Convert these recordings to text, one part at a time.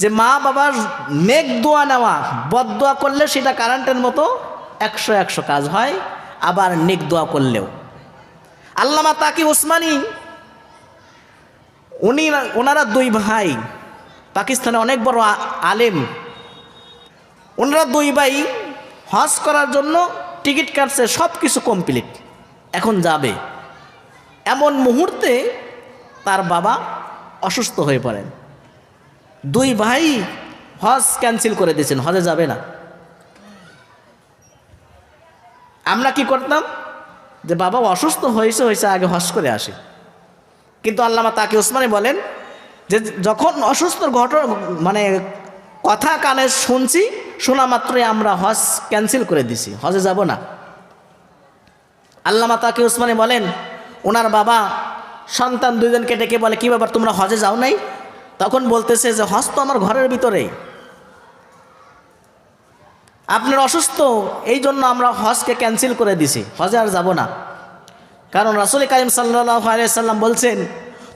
যে মা বাবার নেক দোয়া নেওয়া, বদ দোয়া করলে সেটা কারেন্টের মতো একশো একশো কাজ হয়, আবার নেক দোয়া করলেও। আল্লামা তাকি ওসমানী উনি ওনারা দুই ভাই, পাকিস্তানে অনেক বড় আলেম। ওনারা দুই ভাই হজ করার জন্য টিকিট কাটছে সব কিছু কমপ্লিট এখন যাবে। এমন মুহূর্তে তার বাবা অসুস্থ হয়ে পড়েন। দুই ভাই হজ ক্যান্সেল করে দিয়েছেন, হজে যাবে না। আমরা কি করতাম? যে বাবা অসুস্থ হয়েছে হয়েছে, আগে হজ করে আসে। কিন্তু আল্লামা তাকে ওসমানে বলেন যে যখন অসুস্থ ঘটনা মানে কথা কানে শুনছি, শোনা মাত্রই আমরা হজ ক্যান্সেল করে দিছি, হজে যাব না। আল্লামা তাকে ওসমানে বলেন, ওনার বাবা সন্তান দুইজনকে ডেকে বলে, কি ব্যাপার, তোমরা হজে যাও নাই? তখন বলতেছে যে হজ তো আমার ঘরের ভিতরে আপনার অসুস্থ, এই জন্য আমরা হজকে ক্যান্সেল করে দিছি। হজে আর যাব না। কারণ রাসুল কারিম সাল্লাহ আলিয়াল্লাম বলছেন,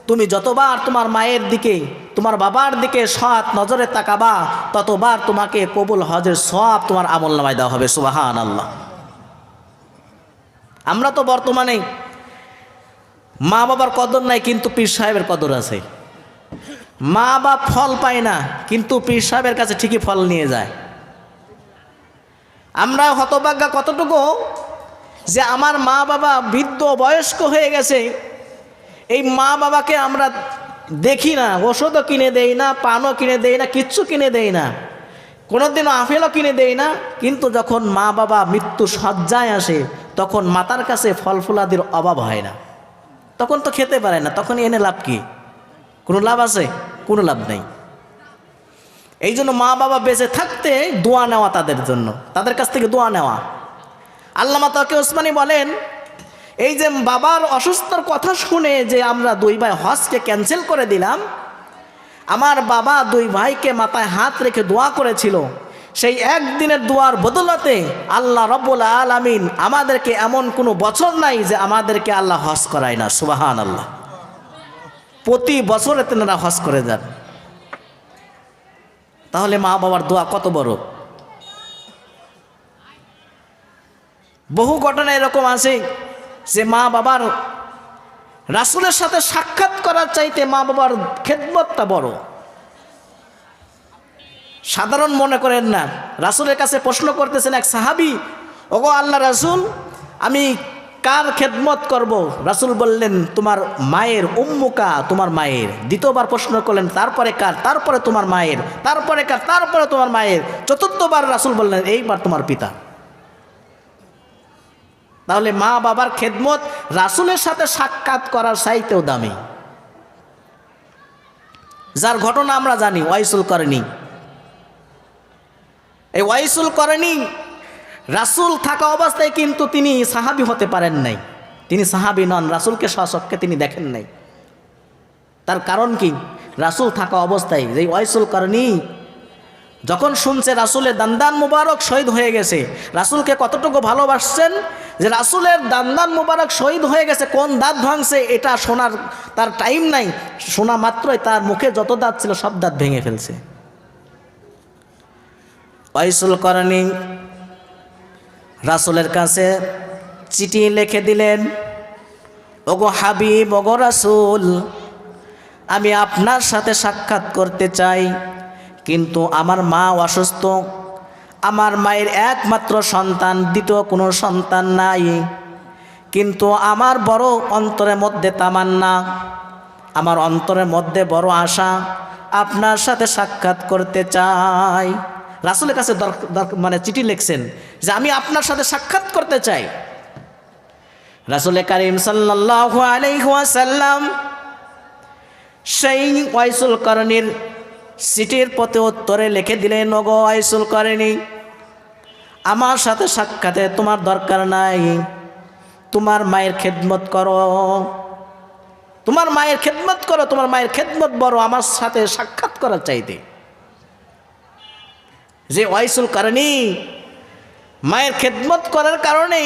তুমি যতবার তোমার মায়ের দিকে, তোমার বাবার দিকে সৎ নজরে তাকাবা, ততবার তোমাকে কবুল হজের সব তোমার আমল নামায় দেওয়া হবে। সুবাহান আল্লাহ আমরা তো বর্তমানে মা বাবার কদর নাই, কিন্তু পীর সাহেবের কদর আছে। মা বাপ ফল পায় না, কিন্তু পীর সাহেবের কাছে ঠিকই ফল নিয়ে যায়। আমরা হতভাগ্যা কতটুকু যে আমার মা বাবা বৃদ্ধ বয়স্ক হয়ে গেছে, এই মা বাবাকে আমরা দেখি না, ওষুধও কিনে দেই না, পানও কিনে দেই না, কিচ্ছু কিনে দেই না। কোনোদিনও আপেলও কিনে দেই না, কিন্তু যখন মা বাবা মৃত্যু সজ্জায় আসে, তখন মাতার কাছে ফল ফুলাদির অভাব হয় না। তখন তো খেতে পারে না, তখন এনে লাভ কি? কোনো লাভ আছে? কোনো লাভ নেই। এই জন্য মা বাবা বেঁচে থাকতে দোয়া নেওয়া তাদের জন্য। তাদের কাছ থেকে দোয়া নেওয়া। আল্লামা তাকে ওসমানি বলেন, এই যে বাবার অসুস্থর কথা শুনে যে আমরা দুই ভাই হজকে ক্যান্সেল করে দিলাম, আমার বাবা দুই ভাইকে মাথায় হাত রেখে দোয়া করেছিল। সেই একদিনের দোয়ার বদলতে আল্লাহ রব্বুল আলামিন আমাদেরকে এমন কোনো বছর নাই যে আমাদেরকে আল্লাহ হজ করায় না। সুবাহান আল্লাহ প্রতি বছরে তেনারা হজ করে যান। তাহলে মা বাবার দোয়া কত বড়? বহু ঘটনা এরকম আছে যে মা বাবার রাসুলের সাথে সাক্ষাৎ করার চাইতে মা বাবার খেদমতটা বড়। সাধারণ মনে করেন না। রাসুলের কাছে প্রশ্ন করতেছেন এক সাহাবি, ওগো আল্লাহ রাসুল, আমি কার খেদমত করব? রাসুল বললেন, তোমার মায়ের উম্মুকা তোমার মায়ের। দ্বিতীয়বার প্রশ্ন করলেন, তারপরে কার? তারপরে তোমার মায়ের? তারপরে কার? তারপরে তোমার মায়ের? চতুর্থবার রাসুল বললেন, এইবার তোমার পিতা। তাহলে মা বাবার খেদমত রাসুলের সাথে সাক্ষাৎ করার চাইতেও দামি। যার ঘটনা আমরা জানি, ওয়াইসুল করেনি। এই ওয়াইসুল করেনি রাসুল থাকা অবস্থায় কিন্তু তিনি সাহাবি হতে পারেন নাই। তিনি সাহাবি নন, রাসুলকে শাসককে তিনি দেখেন নাই। তার কারণ কি? রাসুল থাকা অবস্থায় যে ওয়াইসুল করেনি যখন শুনছে রাসুলের দান্দান মুবারক শহীদ হয়ে গেছে, রাসুলকে কতটুকু ভালোবাসছেন? যে রাসুলের দান্দান মুবারক শহীদ হয়ে গেছে, কোন দাঁত ভাঙছে এটা শোনার তার টাইম নাই। শোনা মাত্রই তার মুখে যত দাঁত ছিল সব দাঁত ভেঙে ফেলছে। ওয়াইসুল করণী রাসুলের কাছে চিঠি লিখে দিলেন, ওগো হাবিব, ওগো রাসুল, আমি আপনার সাথে সাক্ষাৎ করতে চাই, কিন্তু আমার মা অসুস্থ। আমার মায়ের একমাত্র সন্তান, দ্বিতীয় কোনো সন্তান নাই। কিন্তু আমার বড় অন্তরের মধ্যে তামান্না, আমার অন্তরের মধ্যে বড় আশা আপনার সাথে সাক্ষাৎ করতে চাই। রাসুলের কাছে মানে চিঠি লিখছেন যে আমি আপনার সাথে সাক্ষাৎ করতে চাই। রাসুল করিম সাল্লাল্লাহু আলাইহি ওয়াসাল্লাম সেই ওয়াইসুল করণীর চিঠির পথে উত্তরে লিখে দিলেন, ওগো ওয়াইসুল করণী, আমার সাথে সাক্ষাতে তোমার দরকার নাই। তোমার মায়ের খেদমত করো। তোমার মায়ের খেদমত করো, তোমার মায়ের খেদমত বড়, আমার সাথে সাক্ষাৎ করার চাইতে। যে ওয়াইসুল করণী, মায়ের খেদমত করার কারণে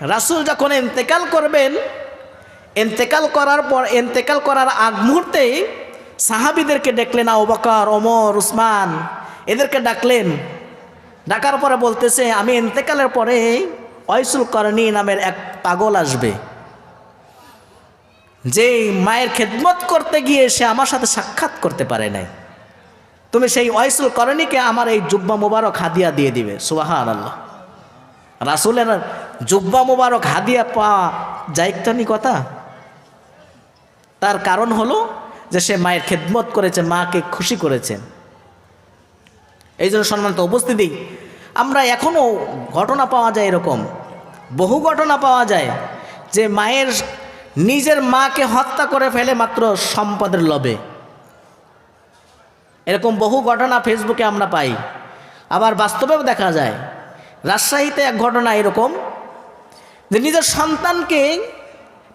রাসুল যখন এন্তেকাল করবেন এন্তেকাল করার পর এন্তেকাল করার আগ মুহূর্তে সাহাবিদেরকে ডাকলেন আবাকার ওমর, উসমান, এদেরকে ডাকলেন। ডাকার পরে বলতেছে, আমি এন্তেকালের পরে অয়সুল করণী নামের এক পাগল আসবে। যে মায়ের খেদমত করতে গিয়ে সে আমার সাথে সাক্ষাৎ করতে পারে নাই। তুমি সেই অয়সুল করণীকে আমার এই জুব্বা মুবারক হাদিয়া দিয়ে দিবে। সুবাহান আল্লাহ রাসুলের জুব্বা মুবারক হাদিয়া পাওয়া যাইতানি কথা? তার কারণ হলো যে সে মায়ের খেদমত করেছে, মাকে খুশি করেছেন এই জন্য সম্মানিত উপস্থিতি, আমরা এখনও ঘটনা পাওয়া যায় এরকম, বহু ঘটনা পাওয়া যায় যে মায়ের নিজের মাকে হত্যা করে ফেলে মাত্র সম্পদের লোভে। এরকম বহু ঘটনা ফেসবুকে আমরা পাই। আবার বাস্তবেও দেখা যায়। রাজশাহীতে এক ঘটনা এরকম। যে নিজের সন্তানকে,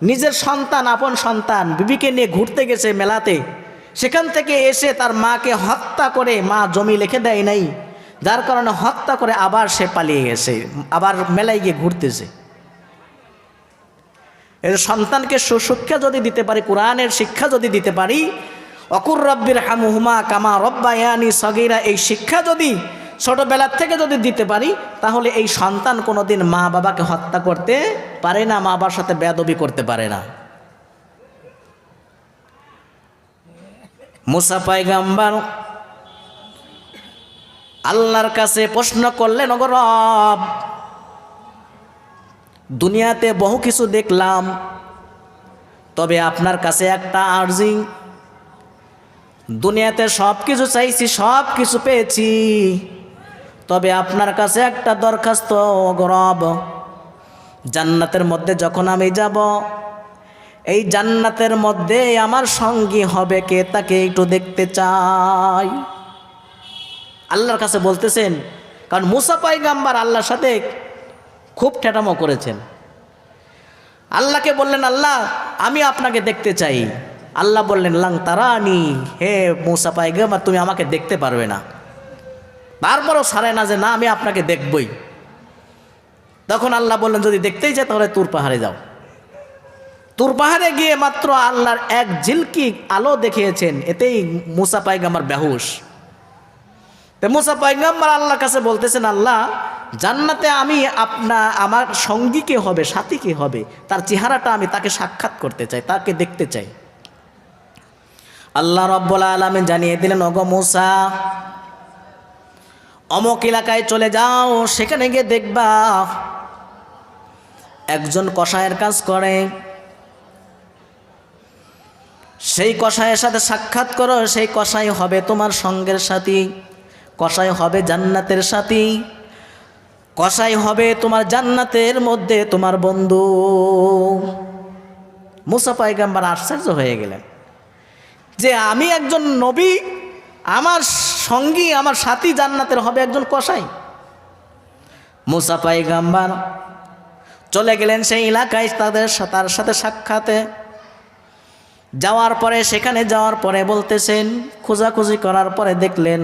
নিজের সন্তান, আপন সন্তান, বিবিকে নিয়ে ঘুরতে গেছে মেলাতে। সেখান থেকে এসে তার মাকে হত্যা করে মা জমি লিখে দেয় নাই। যার কারণে হত্যা করে আবার সে পালিয়ে গেছে, আবার মেলায় গিয়ে ঘুরতেছে। এর সন্তানকে সুশিক্ষা যদি দিতে পারি, কোরআনের শিক্ষা যদি দিতে পারি অকুর রব্বির হামুহুমা কামা রব্বায়ানি সগিরা, এই শিক্ষা যদি ছোটবেলার থেকে যদি দিতে পারি, তাহলে এই সন্তান কোনোদিন মা বাবাকে হত্যা করতে পারে না, মা বাবার সাথে বেদবি করতে পারে না। মুসা পাইগাম্বার আল্লাহর কাছে প্রশ্ন করলেন ওগো রব, দুনিয়াতে বহু কিছু দেখলাম, তবে আপনার কাছে একটা আর্জি। দুনিয়াতে সব কিছু চাইছি সব কিছু পেয়েছি। তবে আপনার কাছে একটা দরখাস্ত গরব জান্নাতের মধ্যে যখন আমি যাব, এই জান্নাতের মধ্যে আমার সঙ্গী হবে কে তাকে একটু দেখতে চাই। আল্লাহর কাছে বলতেছেন, কারণ মুসা পাইগাম্বার আল্লাহর সাথে খুব ঠেটামো করেছেন। আল্লাহকে বললেন, আল্লাহ, আমি আপনাকে দেখতে চাই। আল্লাহ বললেন, লাং তারানি, হে মুসা পাইগাম্বার তুমি আমাকে দেখতে পারবে না। তারপরও সারে না যে, না, আমি আপনাকে দেখবই। তখন আল্লাহ বললেন, যদি দেখতেই চাই, তাহলে তুর পাহাড়ে যাও। তুর পাহাড়ে গিয়ে মাত্র আল্লাহর এক ঝিলকি আলো দেখিয়েছেন, এতেই মুসা পাইগাম্বার বেহুশ। তো মুসা পাইগাম্বার আল্লাহর কাছে বলতেছেন, আল্লাহ, জান্নাতে আমি আপনা, আমার সঙ্গী কে হবে, সাথী কে হবে? তার চেহারাটা আমি তাকে সাক্ষাৎ করতে চাই, তাকে দেখতে চাই। আল্লাহ রব্বুল আলমে জানিয়ে দিলেন অগ মুসা, অমক এলাকায় চলে যাও, সেখানে গিয়ে দেখবা একজন কষায়ের কাজ করে। সেই কষায়ের সাথে সাক্ষাৎ করো, সেই কষাই হবে তোমার সঙ্গের সাথী কষাই হবে জান্নাতের সাথী কষাই হবে তোমার জান্নাতের মধ্যে তোমার বন্ধু। মুসা পাইগাম্বার আশ্চর্য হয়ে গেলেন। যে আমি একজন নবী, আমার সঙ্গী, আমার সাথী জান্নাতের হবে একজন কষাই মুসা পাইগাম্বার চলে গেলেন সেই এলাকায় তাদের তার সাথে সাক্ষাতে। যাওয়ার পরে, সেখানে যাওয়ার পরে বলতেছেন, খোঁজাখুঁজি করার পরে দেখলেন,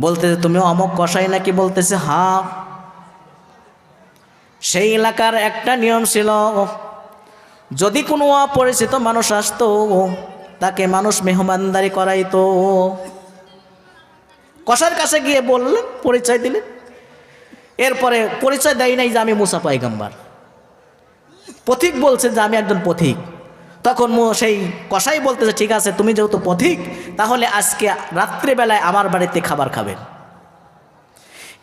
বলতেছে তুমি অমক কষাই নাকি? বলতেছে হ্যাঁ। সেই এলাকার একটা নিয়ম ছিল, যদি কোনো অপরিচিত মানুষ আসতো তাকে মানুষ মেহমানদারি করাইতো। কষার কাছে গিয়ে বললেন পরিচয় দিলেন। এরপরে পরিচয় দেয় নাই যে আমি মুসা পাইগাম্বার পথিক বলছে যে আমি একজন পথিক। তখন সেই কষাই বলতেছে ঠিক আছে, তুমি যেহেতু পথিক, তাহলে আজকে রাত্রেবেলায় আমার বাড়িতে খাবার খাবেন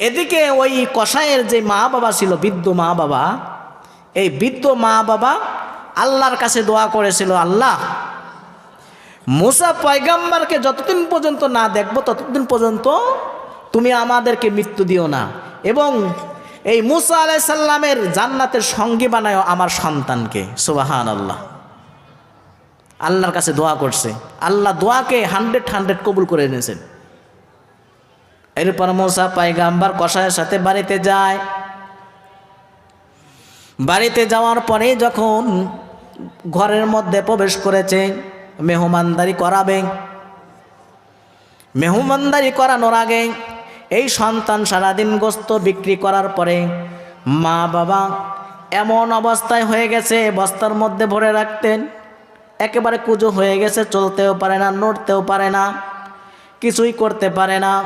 এদিকে ওই কষায়ের যে মা বাবা ছিল, বৃদ্ধ মা বাবা, এই বৃদ্ধ মা বাবা আল্লাহর কাছে দোয়া করেছিল, আল্লাহ মুসা পয়গাম্বারকে যতদিন পর্যন্ত না দেখব, ততদিন পর্যন্ত তুমি আমাদেরকে মৃত্যু দিও না। এবং এই মুসা আলাই সাল্লামের জান্নাতের সঙ্গী বানায় আমার সন্তানকে। সুবাহান আল্লাহ আল্লাহর কাছে দোয়া করছে। আল্লাহ দোয়াকে হান্ড্রেড হান্ড্রেড কবুল করে এনেছেন। এরপর মোসা পাইগাম্বার কষায়ের সাথে বাড়িতে যায়। বাড়িতে যাওয়ার পরে যখন ঘরের মধ্যে প্রবেশ করেছে মেহমানদারি করাবে মেহমানদারি করানোর আগে এই সন্তান সারাদিন গোস্ত বিক্রি করার পরে মা বাবা এমন অবস্থায় হয়ে গেছে, বস্তার মধ্যে ভরে রাখতেন। একেবারে কুজো হয়ে গেছে, চলতেও পারে না, নড়তেও পারে না, কিছুই করতে পারে না।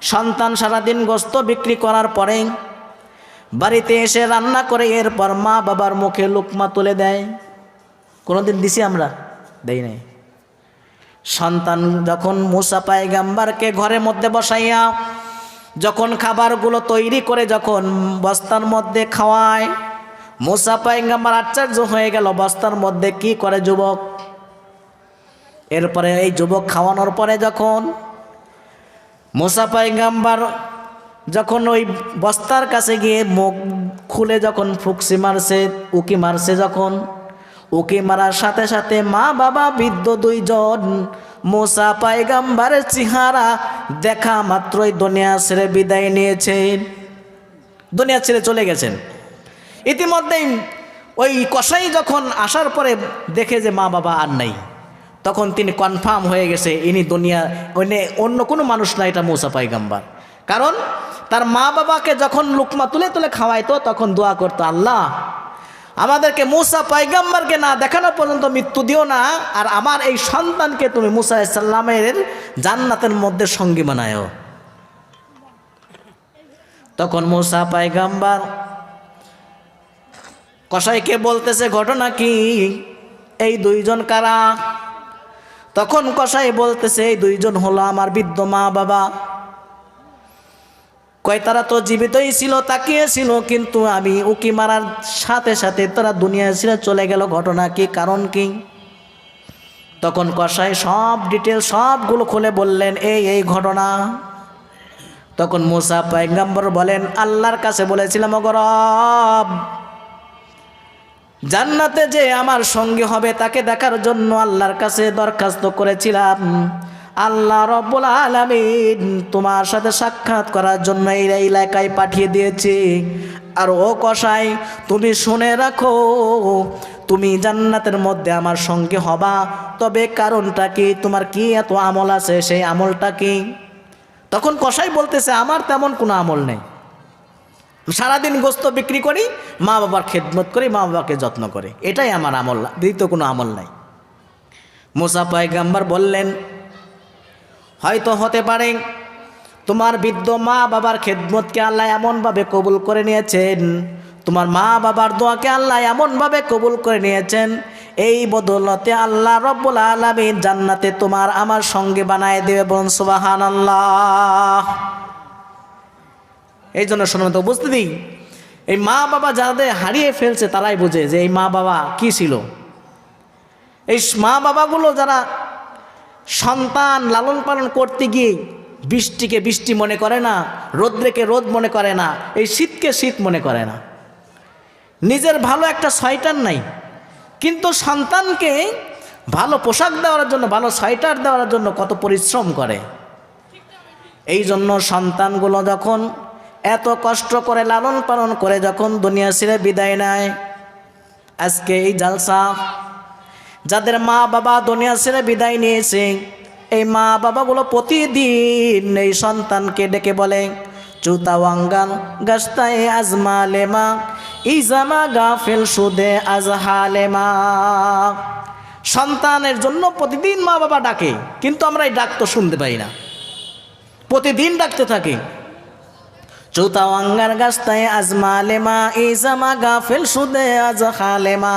সন্তান সারাদিন গোস্ত বিক্রি করার পরে বাড়িতে এসে রান্না করে এরপর মা বাবার মুখে লুকমা তুলে দেয়। কোনোদিন দিছি আমরা? দেই নাই। সন্তান যখন মুসা পায়গাম্বারকে ঘরের মধ্যে বসাইয়া যখন খাবারগুলো তৈরি করে যখন বস্তার মধ্যে খাওয়ায়, মুসা পায়গাম্বার আশ্চর্য হয়ে গেল, বস্তার মধ্যে কি করে যুবক? এরপরে এই যুবক খাওয়ানোর পরে যখন মুসা পায়গাম্বার যখন ওই বস্তার কাছে গিয়ে মুখ খুলে যখন ফুকসি মারছে, উকি মারছে, যখন উকি মারার সাথে সাথে মা বাবা বৃদ্ধ দুইজন, মোসা পায়গাম্বারের চেহারা দেখা মাত্রই দুনিয়া ছেড়ে বিদায় নিয়েছেন। দুনিয়া ছেড়ে চলে গেছেন। ইতিমধ্যেই ওই কসাই যখন আসার পরে দেখে যে মা বাবা আর নাই, তখন তিনি কনফার্ম হয়ে গেছে, ইনি দুনিয়া অন্য কোনো মানুষ না, এটা মৌসা পাইগাম্বার কারণ তার মা বাবাকে যখন লুকমা তুলে তুলে খাওয়াইতো, তখন দোয়া করতো, আল্লাহ আমাদেরকে মুসা পাইগাম্বারকে না দেখানো পর্যন্ত মৃত্যু দিও না, আর আমার এই সন্তানকে তুমি মুসা সাল্লামের জান্নাতের মধ্যে সঙ্গী বানায় তখন মুসা পাইগাম্বার কসাইকে বলতেছে, ঘটনা কি? এই দুইজন কারা? তখন কসাই বলতেছে, এই দুইজন হলো আমার বৃদ্ধ মা বাবা। কয়, তারা তো জীবিতই ছিল তাকিয়েছিল কিন্তু আমি উকি মারার সাথে সাথে তারা দুনিয়া ছিল চলে গেল। ঘটনা কি, কারণ কি? তখন কসাই সব ডিটেল, সবগুলো খুলে বললেন, এই এই ঘটনা। তখন মুসা পাইগাম্বর বলেন, আল্লাহর কাছে বলেছিলাম গরব জান্নাতে যে আমার সঙ্গে হবে, তাকে দেখার জন্য আল্লাহর কাছে দরখাস্ত করেছিলাম। আল্লাহ রব্বুল আলমিন তোমার সাথে সাক্ষাৎ করার জন্য এই এলাকায় পাঠিয়ে দিয়েছে। আর ও কষাই তুমি শুনে রাখো, তুমি জান্নাতের মধ্যে আমার সঙ্গে হবা। তবে কারণটা কি? তোমার কি এত আমল আছে সেই আমলটা কি? তখন কষাই বলতেছে, আমার তেমন কোনো আমল নেই। সারাদিন গোস্ত বিক্রি করি মা বাবার খেদমত করি মা বাবাকে যত্ন করে। এটাই আমার আমল, দ্বিতীয় কোনো আমল নাই। মুসা পায়গাম্বার বললেন হয়তো হতে পারে। তোমার বৃদ্ধ মা বাবার খেদমতকে আল্লাহ এমনভাবে কবুল করে নিয়েছেন। তোমার মা বাবার দোয়াকে আল্লাহ এমনভাবে কবুল করে নিয়েছেন। এই বদলতে আল্লাহ রব্বুল আলমী জান্নাতে তোমার আমার সঙ্গে বানায় দেবে বলুন সুবাহান আল্লাহ এই জন্য তো, বুঝতে দিই? এই মা বাবা যাদের হারিয়ে ফেলছে তারাই বোঝে যে এই মা বাবা কি ছিল। এই মা বাবাগুলো যারা সন্তান লালন পালন করতে গিয়ে বৃষ্টিকে বৃষ্টি মনে করে না, রোদ্রেকে রোদ মনে করে না, এই শীতকে শীত মনে করে না। নিজের ভালো একটা সোয়েটার নাই, কিন্তু সন্তানকে ভালো পোশাক দেওয়ার জন্য, ভালো সোয়েটার দেওয়ার জন্য কত পরিশ্রম করে। এই জন্য সন্তানগুলো যখন এত কষ্ট করে লালন পালন করে যখন দুনিয়া ছেড়ে বিদায় নেয়, আজকে এই জালসা যাদের মা বাবা দুনিয়া ছেড়ে বিদায় নিয়েছে, এই মা বাবাগুলো প্রতিদিন এই সন্তানকে ডেকে বলে চুতাওয়াঙ্গাল গাস্তায় আজমা লেমা ইজামা গাফেল সুদে আজহালেমা সন্তানের জন্য প্রতিদিন মা বাবা ডাকে, কিন্তু আমরা এই ডাক তো শুনতে পাই না। প্রতিদিন ডাকতে থাকি চৌতাওয়াঙ্গার গাছটায় আজমা লেমা ইজামা গাফেল সুদে আজ খালেমা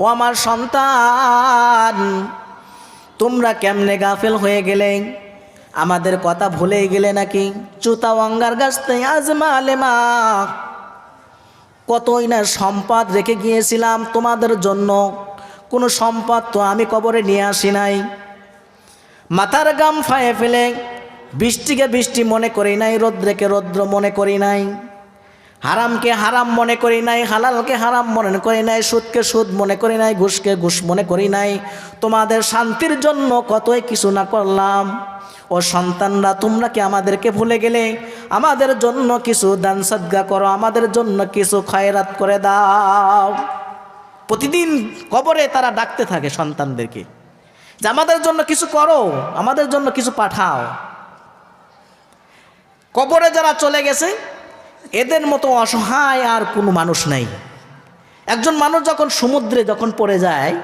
ও আমার সন্তান, তোমরা কেমনে গাফেল হয়ে গেলে? আমাদের কথা ভুলেই গেলে নাকি? চুতাওয়াঙ্গার গাছটায় আজমা লেমা কতই না সম্পদ রেখে গিয়েছিলাম তোমাদের জন্য। কোনো সম্পদ তো আমি কবরে নিয়ে আসি নাই। মাথার গাম ফায়ে ফেলে বৃষ্টিকে বৃষ্টি মনে করি নাই, রৌদ্রকে রৌদ্র মনে করি নাই। হারামকে হারাম মনে করি নাই, হালালকে হারাম মনে করি নাই, সুদকে সুদ মনে করি নাই, ঘুষকে ঘুষ মনে করি নাই। তোমাদের শান্তির জন্য কতই কিছু না করলাম। ও সন্তানরা, তোমরা কি আমাদেরকে ভুলে গেলে? আমাদের জন্য কিছু দান সদ্গা করো, আমাদের জন্য কিছু খয়রাত করে দাও। প্রতিদিন কবরে তারা ডাকতে থাকে সন্তানদেরকে যে, আমাদের জন্য কিছু করো, আমাদের জন্য কিছু পাঠাও। কবরে যারা চলে গেছে এদের মতো অসহায় আর কোনো মানুষ নাই। একজন মানুষ যখন সমুদ্রে যখন পড়ে যায়,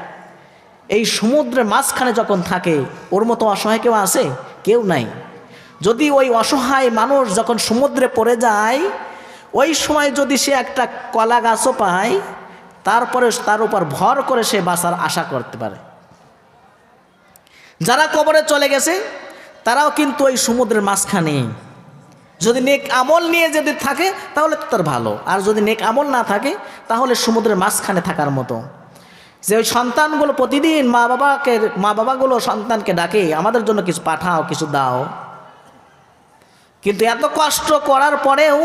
এই সমুদ্রের মাঝখানে যখন থাকে, ওর মতো অসহায় কেউ আছে? কেউ নাই। যদি ওই অসহায় মানুষ যখন সমুদ্রে পড়ে যায়, ওই সময় যদি সে একটা কলা গাছও পায়, তারপরে তার উপর ভর করে সে বাঁচার আশা করতে পারে। যারা কবরে চলে গেছে, তারাও কিন্তু ওই সমুদ্রের মাঝখানে যদি নেক আমল নিয়ে যদি থাকে, তাহলে তো তার ভালো। আর যদি নেক আমল না থাকে, তাহলে সমুদ্রের মাঝখানে থাকার মতো। যে ওই সন্তানগুলো প্রতিদিন মা বাবাকে, মা বাবাগুলো সন্তানকে ডাকে, আমাদের জন্য কিছু পাঠাও, কিছু দাও। কিন্তু এত কষ্ট করার পরেও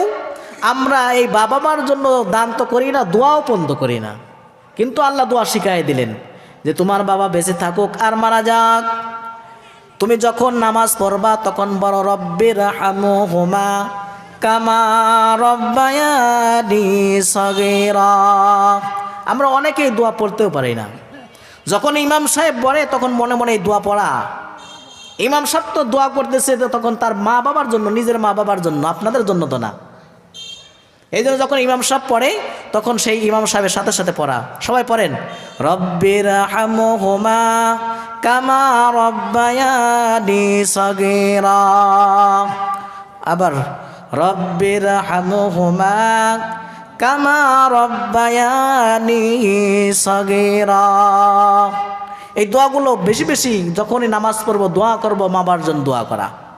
আমরা এই বাবা মার জন্য দান তো করি না, দোয়াও পর্যন্ত করি না। কিন্তু আল্লাহ দোয়া শিখাই দিলেন যে, তোমার বাবা বেঁচে থাকুক আর মারা যাক। তুমি যখন নামাজ পড়বা, তখন বড় রব্বির হামু হুমা কামা রব্বায়ানি সগেরা। আমরা অনেকেই দোয়া পড়তেও পারি না। যখন ইমাম সাহেব বলে, তখন মনে মনে এই দোয়া পড়া। ইমাম সাহেব তো দোয়া করতেছে তখন তার মা বাবার জন্য, নিজের মা বাবার জন্য, আপনাদের জন্য তো না। এই জন্য যখন ইমাম সাহেব পড়ে, তখন সেই ইমাম সাহেবের সাথে সাথে পড়া। সবাই পড়েন রব্বির হামহুমা আবার রব্বির হামহুমা কামা রব্বায়ানি সগীরা। এই দোয়াগুলো বেশি বেশি যখনই নামাজ পড়ব, দোয়া করব, মা বাবার জন্য দোয়া করা।